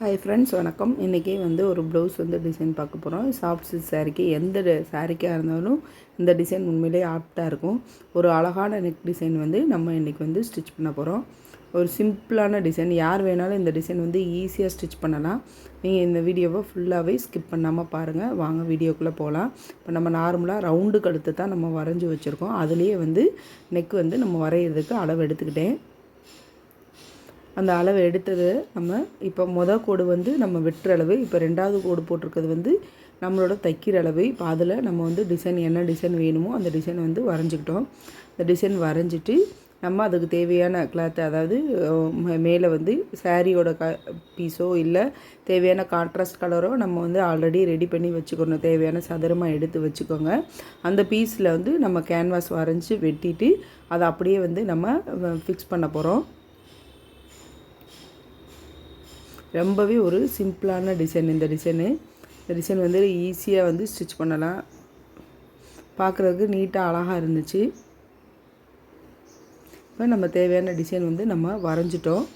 Hi friends வணக்கம். இன்றைக்கி வந்து ஒரு ப்ளவுஸ் வந்து டிசைன் பார்க்க போகிறோம் சாஃப்ட் சில்க் சாரீக்கு எந்த சாரீக்காக இருந்தாலும் இந்த டிசைன் உண்மையிலே ஆப்டாக இருக்கும். ஒரு அழகான நெக் டிசைன் வந்து நம்ம இன்றைக்கி வந்து ஸ்டிச் பண்ண போகிறோம் ஒரு சிம்பிளான டிசைன் யார் வேணாலும் இந்த டிசைன் வந்து ஈஸியாக ஸ்டிச் பண்ணலாம். நீங்கள் இந்த வீடியோவை ஃபுல்லாகவே ஸ்கிப் பண்ணாமல் பாருங்கள் வாங்க வீடியோக்குள்ளே போகலாம் இப்போ நம்ம நார்மலாக ரவுண்டு கழுத்து தான் நம்ம வரைஞ்சி வச்சுருக்கோம். அதுலேயே வந்து நெக் வந்து நம்ம வரைகிறதுக்கு அளவு எடுத்துக்கிட்டேன். அந்த அளவு எடுத்தது நம்ம இப்போ மொதல் கோடு வந்து நம்ம வெட்டுற அளவு இப்போ ரெண்டாவது கோடு போட்டிருக்கிறது வந்து நம்மளோட தைக்கிற அளவு. இப்போ அதில் நம்ம வந்து டிசைன் என்ன டிசைன் வேணுமோ அந்த டிசைன் வந்து வரைஞ்சிக்கிட்டோம். அந்த டிசைன் வரைஞ்சிட்டு நம்ம அதுக்கு தேவையான கிளாத்து அதாவது மேலே வந்து சாரியோட க பீஸோ இல்லை தேவையான கான்ட்ராஸ்ட் கலரோ நம்ம வந்து ஆல்ரெடி ரெடி பண்ணி வச்சுக்கணும். தேவையான சதுரமாக எடுத்து வச்சுக்கோங்க. அந்த பீஸில் வந்து நம்ம கேன்வாஸ் வரைஞ்சி வெட்டிட்டு அதை அப்படியே வந்து நம்ம ஃபிக்ஸ் பண்ண போகிறோம் ரொம்பவே ஒரு சிம்பிளான டிசைன். இந்த டிசைனு இந்த டிசைன் வந்து ஈஸியாக வந்து ஸ்டிச் பண்ணலாம். பார்க்குறதுக்கு நீட்டாக அழகாக இருந்துச்சு. இப்போ நம்ம தேவையான டிசைன் வந்து நம்ம வரைஞ்சிட்டோம்.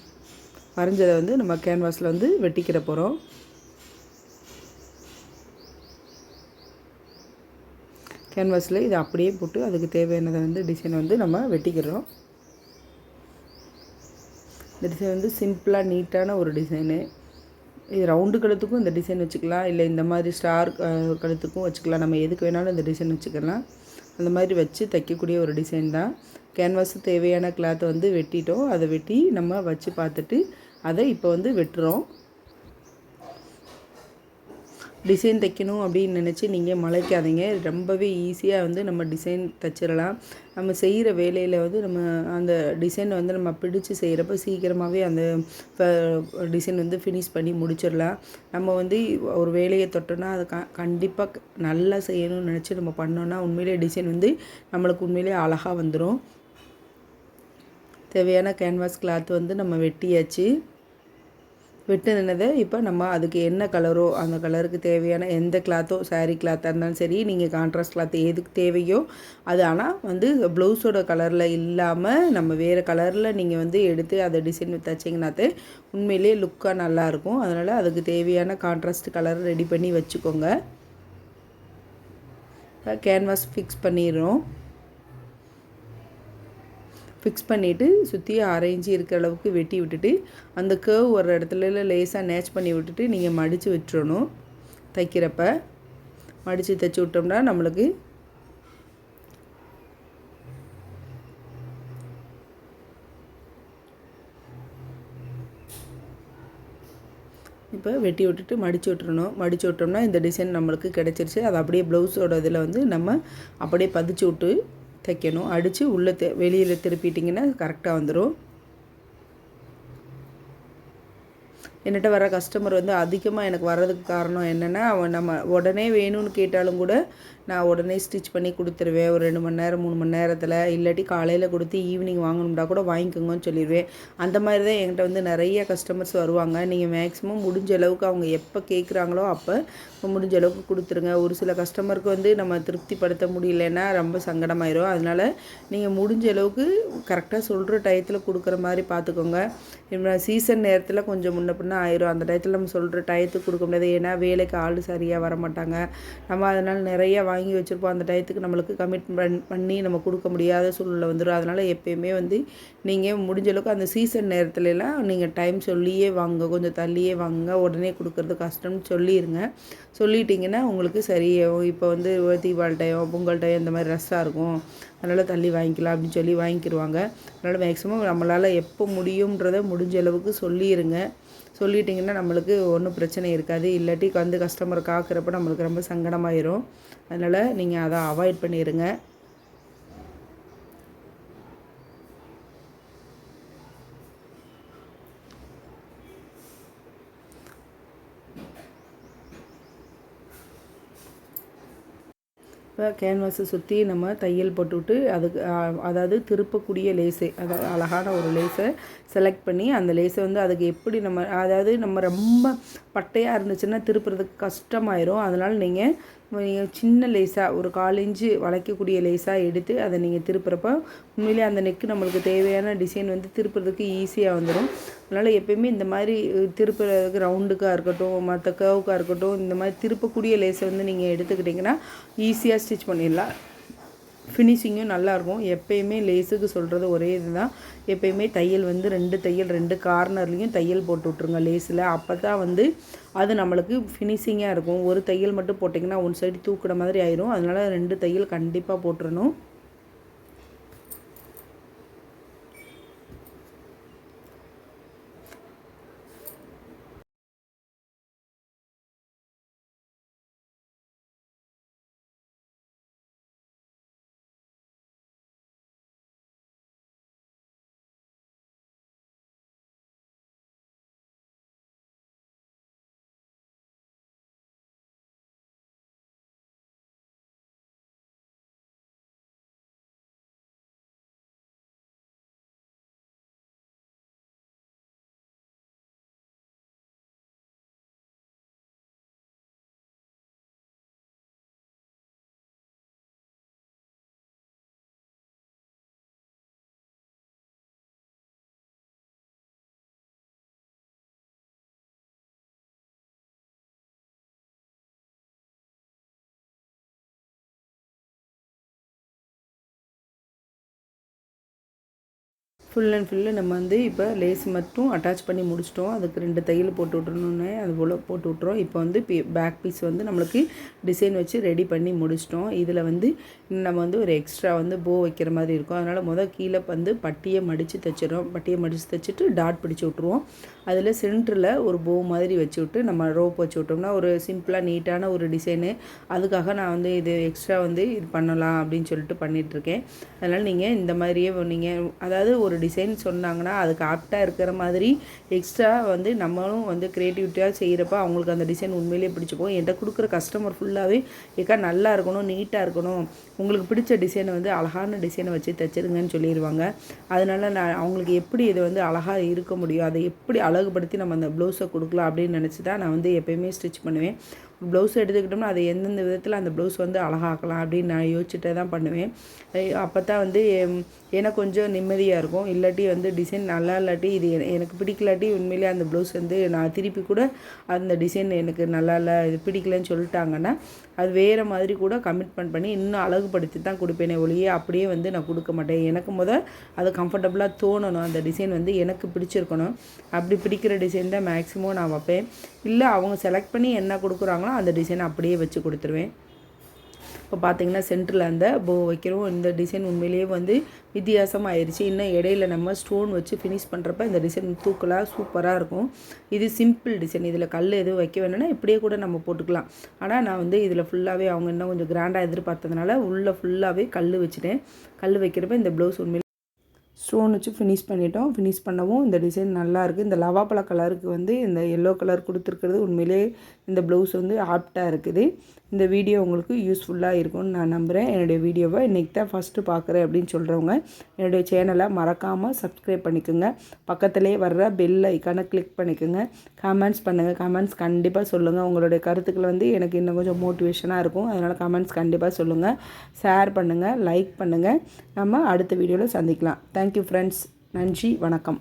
வரைஞ்சதை வந்து நம்ம கேன்வாஸில் வந்து வெட்டிக்கிட போகிறோம் கேன்வாஸில் இதை அப்படியே போட்டு அதுக்கு தேவையானதை வந்து டிசைன் வந்து நம்ம வெட்டிக்கிறோம். இந்த டிசைன் வந்து சிம்பிளாக நீட்டான ஒரு டிசைனு இது ரவுண்டு கழுத்துக்கும் இந்த டிசைன் வச்சுக்கலாம். இல்லை இந்த மாதிரி ஸ்டார் கழுத்துக்கும் வச்சுக்கலாம். நம்ம எதுக்கு வேணாலும் இந்த டிசைன் வச்சுக்கலாம். அந்த மாதிரி வச்சு தைக்கக்கூடிய ஒரு டிசைன் தான். கேன்வாஸு தேவையான கிளாத்தை வந்து வெட்டிட்டோம். அதை வெட்டி நம்ம வச்சு பார்த்துட்டு அதை இப்போ வந்து வெட்டுறோம். டிசைன் தைக்கணும் அப்படின்னு நினச்சி நீங்கள் மலைக்காதீங்க. ரொம்பவே ஈஸியாக வந்து நம்ம டிசைன் தைச்சிடலாம். நம்ம செய்கிற வேலையில் வந்து நம்ம அந்த டிசைனை வந்து நம்ம பிடிச்சி செய்கிறப்ப சீக்கிரமாகவே அந்த டிசைன் வந்து ஃபினிஷ் பண்ணி முடிச்சிடலாம். நம்ம வந்து ஒரு வேலையை தொட்டோன்னா அதை க கண்டிப்பாக நல்லா செய்யணும்னு நினச்சி நம்ம பண்ணோன்னா உண்மையிலே டிசைன் வந்து நம்மளுக்கு உண்மையிலே அழகாக வந்துடும் தேவையான கேன்வாஸ் கிளாத் வந்து நம்ம வெட்டியாச்சு. வெட்டினதை இப்போ நம்ம அதுக்கு என்ன கலரோ அந்த கலருக்கு தேவையான எந்த கிளாத்தோ சாரீ கிளாத்தாக இருந்தாலும் சரி நீங்கள் கான்ட்ராஸ்ட் கிளாத் எதுக்கு தேவையோ அது ஆனால் வந்து ப்ளவுஸோட கலரில் இல்லாமல் நம்ம வேறு கலரில் நீங்கள் வந்து எடுத்து அதை டிசைன் தைச்சிங்கனாத்தே உண்மையிலே லுக்காக நல்லாயிருக்கும் அதனால் அதுக்கு தேவையான கான்ட்ராஸ்ட் கலர் ரெடி பண்ணி வச்சுக்கோங்க. கேன்வாஸ் ஃபிக்ஸ் பண்ணிடுறோம். ஃபிக்ஸ் பண்ணிவிட்டு சுற்றி அரைஞ்சி இருக்கிற அளவுக்கு வெட்டி விட்டுட்டு அந்த கேர்வ் ஒரு இடத்துல லேசாக நேச் பண்ணி விட்டுட்டு நீங்கள் மடித்து விட்டுறணும் தைக்கிறப்ப. மடித்து தைச்சி விட்டோம்னா நம்மளுக்கு இப்போ வெட்டி விட்டுட்டு மடித்து விட்டுறணும். மடித்து விட்டோம்னா இந்த டிசைன் நம்மளுக்கு கிடச்சிருச்சு. அது அப்படியே ப்ளவுஸோட இதில் வந்து நம்ம அப்படியே பதிச்சு விட்டு தைக்கணும். அடித்து உள்ளே வெளியில் திருப்பிட்டிங்கன்னா கரெக்டாக வந்துடும் என்கிட்ட வர கஸ்டமர் வந்து அதிகமாக எனக்கு வர்றதுக்கு காரணம் என்னென்னா அவன் நம்ம உடனே வேணும்னு கேட்டாலும் கூட நான் உடனே ஸ்டிச் பண்ணி கொடுத்துருவேன். ஒரு ரெண்டு மணி நேரம் மூணு மணி நேரத்தில். இல்லாட்டி காலையில் கொடுத்து ஈவினிங் வாங்கணும்னா கூட வாங்கிக்கோங்கன்னு சொல்லிடுவேன் அந்த மாதிரி தான் என்கிட்ட வந்து நிறைய கஸ்டமர்ஸ் வருவாங்க. நீங்கள் மேக்ஸிமம் முடிஞ்ச அளவுக்கு அவங்க எப்போ கேட்குறாங்களோ அப்போ முடிஞ்ச அளவுக்கு கொடுத்துருங்க. ஒரு சில கஸ்டமருக்கு வந்து நம்ம திருப்திப்படுத்த முடியலன்னா ரொம்ப சங்கடமாயிரும். அதனால் நீங்கள் முடிஞ்ச அளவுக்கு கரெக்டாக சொல்கிற டயத்தில் கொடுக்குற மாதிரி பார்த்துக்கோங்க சீசன் நேரத்தில் கொஞ்சம் முன்ன பின்ன ஆயிரும்? அந்த டயத்தில் நம்ம சொல்கிற டயத்துக்கு கொடுக்க முடியாது. ஏன்னா வேலைக்கு ஆள் சரியாக வர மாட்டாங்க நம்ம அதனால் நிறைய வாங்கி வச்சுருப்போம். அந்த டயத்துக்கு நம்மளுக்கு கமிட்மெண்ட் பண்ணி நம்ம கொடுக்க முடியாத சூழ்நிலை வந்துடும் அதனால் எப்போயுமே வந்து நீங்கள் முடிஞ்ச அளவுக்கு அந்த சீசன் நேரத்துலலாம் நீங்கள் டைம் சொல்லியே வாங்க. கொஞ்சம் தள்ளியே வாங்க. உடனே கொடுக்குறது கஷ்டம்னு சொல்லிடுங்க சொல்லிட்டிங்கன்னா உங்களுக்கு சரியாகும். இப்போ வந்து தீபாவளி டைம் பொங்கல் டைம் இந்த மாதிரி ரஷ்ஷாக இருக்கும். அதனால் தள்ளி வாங்கிக்கலாம் அப்படின்னு சொல்லி வாங்கிக்கிடுவாங்க அதனால் மேக்ஸிமம் நம்மளால் எப்போ முடியுன்றதை முடிஞ்ச அளவுக்கு சொல்லிடுங்க சொல்லிட்டிங்கன்னா நம்மளுக்கு ஒன்றும் பிரச்சனை இருக்காது. இல்லாட்டி வந்து கஸ்டமரை காக்கிறப்ப நம்மளுக்கு ரொம்ப சங்கடமாயிரும். அதனால் நீங்கள் அதை அவாய்ட் பண்ணிடுங்க இப்போ கேன்வாஸை சுற்றி நம்ம தையல் போட்டுவிட்டு அதுக்கு அதாவது திருப்பக்கூடிய லேஸை அதாவது அழகான ஒரு லேஸை செலக்ட் பண்ணி அந்த லேஸை வந்து அதுக்கு எப்படி நம்ம அதாவது நம்ம ரொம்ப பட்டையாக இருந்துச்சுன்னா திருப்புறதுக்கு கஷ்டமாயிரும். அதனால் நீங்கள் சின்ன லேஸாக ஒரு கால் இன்ச்சு வளைக்கக்கூடிய லேஸாக எடுத்து அதை நீங்கள் திருப்புறப்ப உண்மையிலே அந்த நெக்கு நம்மளுக்கு தேவையான டிசைன் வந்து திருப்புறதுக்கு ஈஸியாக வந்துடும் அதனால் எப்பயுமே இந்த மாதிரி திருப்புறதுக்கு ரவுண்டுக்காக இருக்கட்டும் மற்ற கேவுக்காக இருக்கட்டும் இந்த மாதிரி திருப்பக்கூடிய லேஸை வந்து நீங்கள் எடுத்துக்கிட்டிங்கன்னா ஈஸியாக ஸ்டிச் பண்ணிடலாம். ஃபினிஷிங்கும் நல்லாயிருக்கும். எப்பயுமே லேஸுக்கு சொல்கிறது ஒரே இதுதான். எப்பயுமே தையல் வந்து ரெண்டு தையல் ரெண்டு கார்னர்லேயும் தையல் போட்டு விட்ருங்க லேஸில். அப்போ தான் வந்து அது நம்மளுக்கு ஃபினிஷிங்காக இருக்கும். ஒரு தையல் மட்டும் போட்டிங்கன்னா ஒன் சைடு தூக்குற மாதிரி ஆயிரும். அதனால் ரெண்டு தையல் கண்டிப்பாக போட்டுடணும் ஃபுல் அண்ட் ஃபுல்லு நம்ம வந்து இப்போ லேஸ் மட்டும் அட்டாச் பண்ணி முடிச்சிட்டோம். அதுக்கு ரெண்டு தையல் போட்டு விட்றணுன்னு அது போல் போட்டு விட்றோம் இப்போ வந்து பி பேக் பீஸ் வந்து நம்மளுக்கு டிசைன் வச்சு ரெடி பண்ணி முடிச்சிட்டோம். இதில் வந்து நம்ம வந்து ஒரு எக்ஸ்ட்ரா வந்து போ வைக்கிற மாதிரி இருக்கும். அதனால் முதல் கீழே வந்து பட்டியை மடித்து தைச்சிடும் பட்டியை மடித்து தைச்சிட்டு டாட் பிடிச்சி விட்ருவோம் அதில் சென்டரில் ஒரு போ மாதிரி வச்சு விட்டு நம்ம ரோப் வச்சு விட்டோம்னா ஒரு சிம்பிளாக நீட்டான ஒரு டிசைனு அதுக்காக நான் வந்து இது எக்ஸ்ட்ரா வந்து இது பண்ணலாம் அப்படின்னு சொல்லிட்டு பண்ணிகிட்ருக்கேன் அதனால் நீங்கள் இந்த மாதிரியே நீங்கள் அதாவது ஒரு டிசைன் சொன்னாங்கன்னா அதுக்கு ஆப்டாக இருக்கிற மாதிரி எக்ஸ்ட்ரா வந்து நம்மளும் வந்து க்ரியேட்டிவிட்டியாக செய்கிறப்ப அவங்களுக்கு அந்த டிசைன் உண்மையிலேயே பிடிச்சிப்போம் என்கிட்ட கொடுக்குற கஸ்டமர் ஃபுல்லாகவே ஏக்கா நல்லா இருக்கணும் நீட்டாக இருக்கணும். உங்களுக்கு பிடிச்ச டிசைனை வந்து அழகான டிசைனை வச்சு தைச்சிருங்கன்னு சொல்லிடுவாங்க அதனால் நான் அவங்களுக்கு எப்படி இதை வந்து அழகாக இருக்க முடியும் அதை எப்படி அழகுபடுத்தி நம்ம அந்த ப்ளவுஸை கொடுக்கலாம் அப்படின்னு நினச்சி தான் நான் வந்து எப்போயுமே ஸ்டிச் பண்ணுவேன். ப்ளவுஸ் எடுத்துக்கிட்டோம்னா அதை எந்தெந்த விதத்தில் அந்த ப்ளவுஸ் வந்து அழகாக்கலாம் அப்படின்னு நான் யோசிச்சுட்டே தான் பண்ணுவேன். அப்போ தான் வந்து எனக்கு கொஞ்சம் நிம்மதியாக இருக்கும். இல்லாட்டி வந்து டிசைன் நல்லா இல்லாட்டி இது எனக்கு பிடிக்கலாட்டி உண்மையிலே அந்த ப்ளவுஸ் வந்து நான் திருப்பி கூட அந்த டிசைன் எனக்கு நல்லா இல்லை இது பிடிக்கலன்னு சொல்லிட்டாங்கன்னா அது வேறு மாதிரி கூட கமிட்மெண்ட் பண்ணி இன்னும் அழகுபடுத்தி தான் கொடுப்பேனே ஒழிய அப்படியே வந்து நான் கொடுக்க மாட்டேன். எனக்கு முதல் அது கம்ஃபர்டபுளாக தோணணும். அந்த டிசைன் வந்து எனக்கு பிடிச்சிருக்கணும். அப்படி பிடிக்கிற டிசைன் தான் மேக்ஸிமம் நான் வைப்பேன். இல்லை அவங்க செலக்ட் பண்ணி என்ன கொடுக்குறாங்களோ அந்த டிசைனை அப்படியே வச்சு கொடுத்துருவேன். இப்போ பார்த்தீங்கன்னா சென்டரில் அந்த போ வைக்கிறோம். இந்த டிசைன் உண்மையிலேயே வந்து வித்தியாசமாக ஆயிடுச்சு இன்னும் இடையில நம்ம ஸ்டோன் வச்சு ஃபினிஷ் பண்ணுறப்ப இந்த டிசைன் தூக்கலாக சூப்பராக இருக்கும். இது சிம்பிள் டிசைன் இதில் கல் எதுவும் வைக்க வேணும்னா இப்படியே கூட நம்ம போட்டுக்கலாம். ஆனால் நான் வந்து இதில் ஃபுல்லாகவே அவங்க இன்னும் கொஞ்சம் கிராண்டாக எதிர்பார்த்ததுனால உள்ளே ஃபுல்லாகவே கல் வச்சுட்டேன். கல் வைக்கிறப்ப இந்த ப்ளவுஸ் உண்மையிலே ஸ்டோன் வச்சு ஃபினிஷ் பண்ணிட்டோம். ஃபினிஷ் பண்ணவும் இந்த டிசைன் நல்லாயிருக்கு இந்த லவாப்பழ கலருக்கு வந்து இந்த எல்லோ கலர் கொடுத்துருக்கிறது உண்மையிலே இந்த ப்ளவுஸ் வந்து ஆப்டாக இருக்குது. இந்த வீடியோ உங்களுக்கு யூஸ்ஃபுல்லாக இருக்கும்னு நான் நம்புகிறேன் என்னுடைய வீடியோவை இன்றைக்கி தான் ஃபஸ்ட்டு பார்க்குறேன் அப்படின்னு சொல்கிறவங்க என்னுடைய சேனலை மறக்காமல் சப்ஸ்கிரைப் பண்ணிக்கோங்க. பக்கத்துலேயே வர்ற பெல் ஐக்கானை கிளிக் பண்ணிக்கோங்க. கமெண்ட்ஸ் பண்ணுங்கள் கமெண்ட்ஸ் கண்டிப்பாக சொல்லுங்கள் உங்களுடைய கருத்துக்கள் வந்து எனக்கு இன்னும் கொஞ்சம் மோட்டிவேஷனாக இருக்கும். அதனால் கமெண்ட்ஸ் கண்டிப்பாக சொல்லுங்கள் ஷேர் பண்ணுங்கள் லைக் பண்ணுங்கள் நம்ம அடுத்த வீடியோவில் சந்திக்கலாம். தேங்க்யூ ஃப்ரெண்ட்ஸ் நன்றி. வணக்கம்.